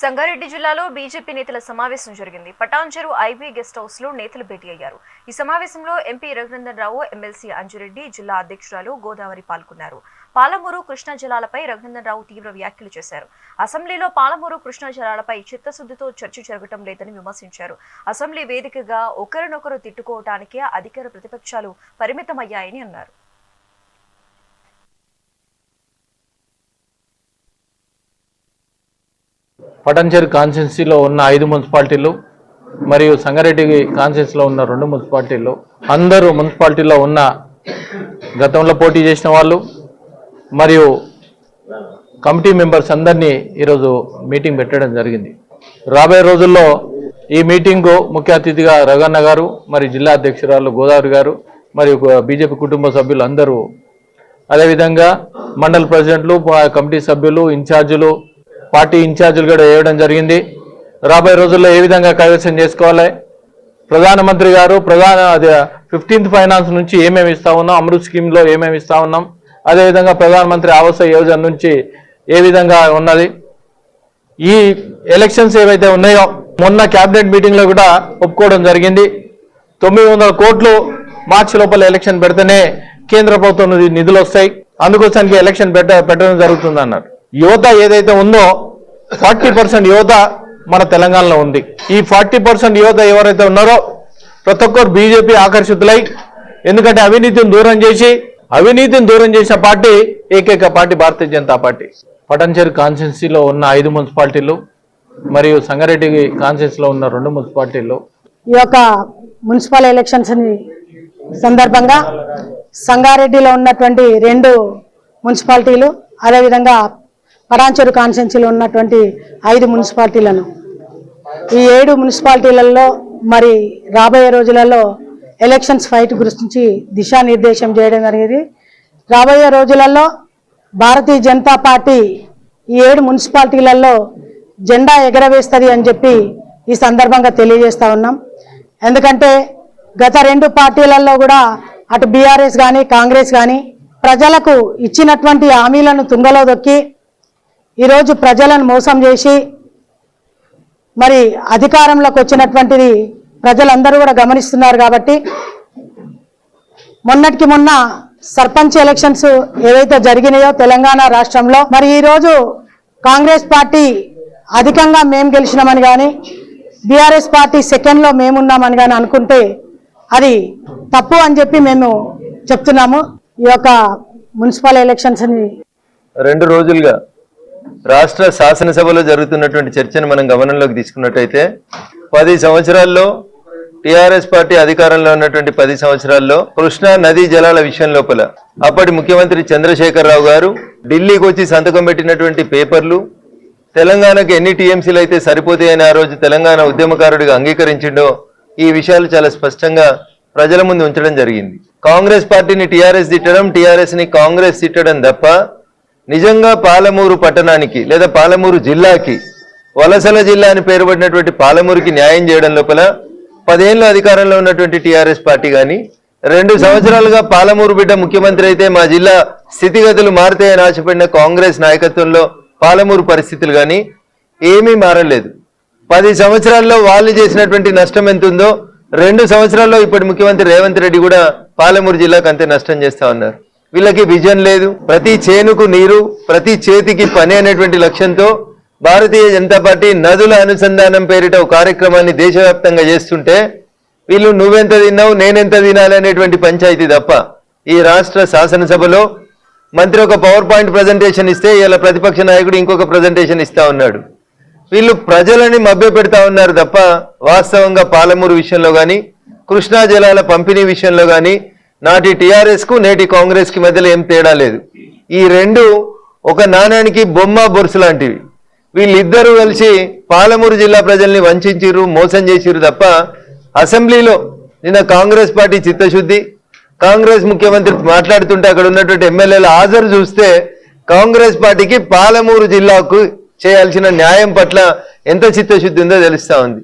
సంగారెడ్డి జిల్లాలో బీజేపీ నేతల సమావేశం జరిగింది. పటాన్చెరు ఐబీ గెస్ట్ హౌస్లో నేతలు భేటీ అయ్యారు. ఈ సమావేశంలో ఎంపీ రఘునందన్ రావు ఎమ్మెల్సీ అంజురెడ్డి జిల్లా అధ్యక్షురాలు గోదావరి పాల్గొన్నారు. పాలమూరు కృష్ణా జలాలపై రఘునందన్ రావు తీవ్ర వ్యాఖ్యలు చేశారు. అసెంబ్లీలో పాలమూరు కృష్ణా జలాలపై చిత్తశుద్ధితో చర్చ జరగటం లేదని విమర్శించారు. అసెంబ్లీ వేదికగా ఒకరినొకరు తిట్టుకోవటానికే అధికార ప్రతిపక్షాలు పరిమితమయ్యాయని అన్నారు. పటంచేరు కాన్స్టిట్యున్సీలో ఉన్న ఐదు మున్సిపాలిటీలు మరియు సంగారెడ్డి కాన్స్టిట్యున్సీలో ఉన్న రెండు మున్సిపాలిటీలు. అందరూ మున్సిపాలిటీలో ఉన్న గతంలో పోటీ చేసిన వాళ్ళు మరియు కమిటీ మెంబర్స్ అందరినీ ఈరోజు మీటింగ్ పెట్టడం జరిగింది. రాబోయే రోజుల్లో ఈ మీటింగు ముఖ్య అతిథిగా రఘన్న గారు మరి జిల్లా అధ్యక్షురాలు గోదావరి గారు మరియు బీజేపీ కుటుంబ సభ్యులు అందరూ అదేవిధంగా మండల ప్రెసిడెంట్లు కమిటీ సభ్యులు ఇన్ఛార్జీలు పార్టీ ఇన్ఛార్జీలు కూడా వేయడం జరిగింది. రాబోయే రోజుల్లో ఏ విధంగా కైవసం చేసుకోవాలి? ప్రధానమంత్రి గారు ప్రధాన అదే ఫిఫ్టీన్త్ ఫైనాన్స్ నుంచి ఏమేమి ఇస్తా ఉన్నాం? అమృత్ స్కీమ్లో ఏమేమి ఇస్తా ఉన్నాం? అదేవిధంగా ప్రధానమంత్రి ఆవాస యోజన నుంచి ఏ విధంగా ఉన్నది? ఈ ఎలక్షన్స్ ఏవైతే ఉన్నాయో మొన్న క్యాబినెట్ మీటింగ్లో కూడా ఒప్పుకోవడం జరిగింది. తొమ్మిది వందల కోట్లు మార్చి లోపల ఎలక్షన్ పెడితేనే కేంద్ర ప్రభుత్వం నిధులు వస్తాయి. అందుకోసానికి ఎలక్షన్ పెట్ట పెట్టడం జరుగుతుంది అన్నారు యువత ఏదైతే ఉందో ఫార్టీ పర్సెంట్ యువత మన తెలంగాణలో ఉంది. ఈ ఫార్టీ పర్సెంట్ యువత ఎవరైతే ఉన్నారో ప్రతి ఒక్కరు బీజేపీ ఆకర్షితులై ఎందుకంటే అవినీతిని దూరం చేసి అవినీతిని దూరం చేసిన పార్టీ ఏకైక పార్టీ భారతీయ జనతా పార్టీ. పటంచెరు కాన్స్టిట్యున్సీలో ఉన్న ఐదు మున్సిపాలిటీలు మరియు సంగారెడ్డి కాన్స్టిట్యున్సీలో ఉన్న రెండు మున్సిపాలిటీలు. ఈ యొక్క మున్సిపల్ ఎలక్షన్స్ సందర్భంగా సంగారెడ్డిలో ఉన్నటువంటి రెండు మున్సిపాలిటీలు అదేవిధంగా పటాన్చెరు కాన్స్టెన్సీలో ఉన్నటువంటి ఐదు మున్సిపాలిటీలను. ఈ ఏడు మున్సిపాలిటీలలో మరి రాబోయే రోజులలో ఎలక్షన్స్ ఫైట్ గురించి దిశానిర్దేశం చేయడం జరిగింది. రాబోయే రోజులలో భారతీయ జనతా పార్టీ ఈ ఏడు మున్సిపాలిటీలలో జెండా ఎగరవేస్తుంది అని చెప్పి ఈ సందర్భంగా తెలియజేస్తూ ఉన్నాం. ఎందుకంటే గత రెండు పార్టీలలో కూడా అటు బీఆర్ఎస్ కానీ కాంగ్రెస్ కానీ ప్రజలకు ఇచ్చినటువంటి హామీలను తుంగలో దొక్కి ఈరోజు ప్రజలను మోసం చేసి మరి అధికారంలోకి వచ్చినటువంటిది ప్రజలందరూ కూడా గమనిస్తున్నారు కాబట్టి మొన్నటికి మొన్న సర్పంచ్ ఎలక్షన్స్ ఏవైతే జరిగినాయో తెలంగాణ రాష్ట్రంలో మరి ఈరోజు కాంగ్రెస్ పార్టీ అధికంగా మేము గెలిచినామని కానీ బీఆర్ఎస్ పార్టీ సెకండ్లో మేమున్నామని కానీ అనుకుంటే అది తప్పు అని చెప్పి మేము చెప్తున్నాము. ఈ యొక్క మున్సిపల్ ఎలక్షన్స్ని రెండు రోజులుగా రాష్ట్ర శాసనసభలో జరుగుతున్నటువంటి చర్చను మనం గమనంలోకి తీసుకున్నట్టయితే పది సంవత్సరాల్లో టిఆర్ఎస్ పార్టీ అధికారంలో ఉన్నటువంటి పది సంవత్సరాల్లో కృష్ణా నదీ జలాల విషయం లోపల అప్పటి ముఖ్యమంత్రి చంద్రశేఖరరావు గారు ఢిల్లీకి వచ్చి సంతకం పెట్టినటువంటి పేపర్లు తెలంగాణకు ఎన్ని టీఎంసీలు అయితే సరిపోతాయని ఆ రోజు తెలంగాణ ఉద్యమకారుడిగా అంగీకరించిండో ఈ విషయాలు చాలా స్పష్టంగా ప్రజల ముందు ఉంచడం జరిగింది. కాంగ్రెస్ పార్టీని టీఆర్ఎస్ తిట్టడం టీఆర్ఎస్ని కాంగ్రెస్ తిట్టడం తప్ప నిజంగా పాలమూరు పట్టణానికి లేదా పాలమూరు జిల్లాకి వలసల జిల్లా అని పేరుపడినటువంటి పాలమూరుకి న్యాయం చేయడం లోపల పదేళ్ళు అధికారంలో ఉన్నటువంటి టీఆర్ఎస్ పార్టీ కానీ రెండు సంవత్సరాలుగా పాలమూరు బిడ్డ ముఖ్యమంత్రి అయితే మా జిల్లా స్థితిగతులు మారుతాయని ఆశపడిన కాంగ్రెస్ నాయకత్వంలో పాలమూరు పరిస్థితులు కానీ ఏమీ మారలేదు. పది సంవత్సరాల్లో వాళ్ళు చేసినటువంటి నష్టం ఎంత ఉందో రెండు సంవత్సరాల్లో ఇప్పటి ముఖ్యమంత్రి రేవంత్ రెడ్డి కూడా పాలమూరు జిల్లాకు అంతే నష్టం చేస్తా ఉన్నారు. వీళ్ళకి విజన్ లేదు. ప్రతి చేనుకు నీరు ప్రతి చేతికి పని అనేటువంటి లక్ష్యంతో భారతీయ జనతా పార్టీ నదుల అనుసంధానం పేరిట ఒక కార్యక్రమాన్ని దేశవ్యాప్తంగా చేస్తుంటే వీళ్ళు నువ్వెంత తిన్నావు నేనెంత తినాలి అనేటువంటి పంచాయతీ తప్ప ఈ రాష్ట్ర శాసనసభలో మంత్రి ఒక పవర్ పాయింట్ ప్రజెంటేషన్ ఇస్తే ఇలా ప్రతిపక్ష నాయకుడు ఇంకొక ప్రజెంటేషన్ ఇస్తా ఉన్నాడు. వీళ్ళు ప్రజలని మభ్య పెడతా ఉన్నారు తప్ప వాస్తవంగా పాలమూరు విషయంలో కానీ కృష్ణా జలాల పంపిణీ విషయంలో కానీ నాటి టీఆర్ఎస్కు నేటి కాంగ్రెస్కి మధ్యలో ఏం తేడా లేదు. ఈ రెండు ఒక నాణానికి బొమ్మ బొరుసు లాంటివి. వీళ్ళిద్దరూ కలిసి పాలమూరు జిల్లా ప్రజల్ని వంచిరు మోసం చేసిరు తప్ప అసెంబ్లీలో నిన్న కాంగ్రెస్ పార్టీ చిత్తశుద్ధి కాంగ్రెస్ ముఖ్యమంత్రి మాట్లాడుతుంటే అక్కడ ఉన్నటువంటి ఎమ్మెల్యేల హాజరు చూస్తే కాంగ్రెస్ పార్టీకి పాలమూరు జిల్లాకు చేయాల్సిన న్యాయం పట్ల ఎంత చిత్తశుద్ధి ఉందో తెలుస్తా ఉంది.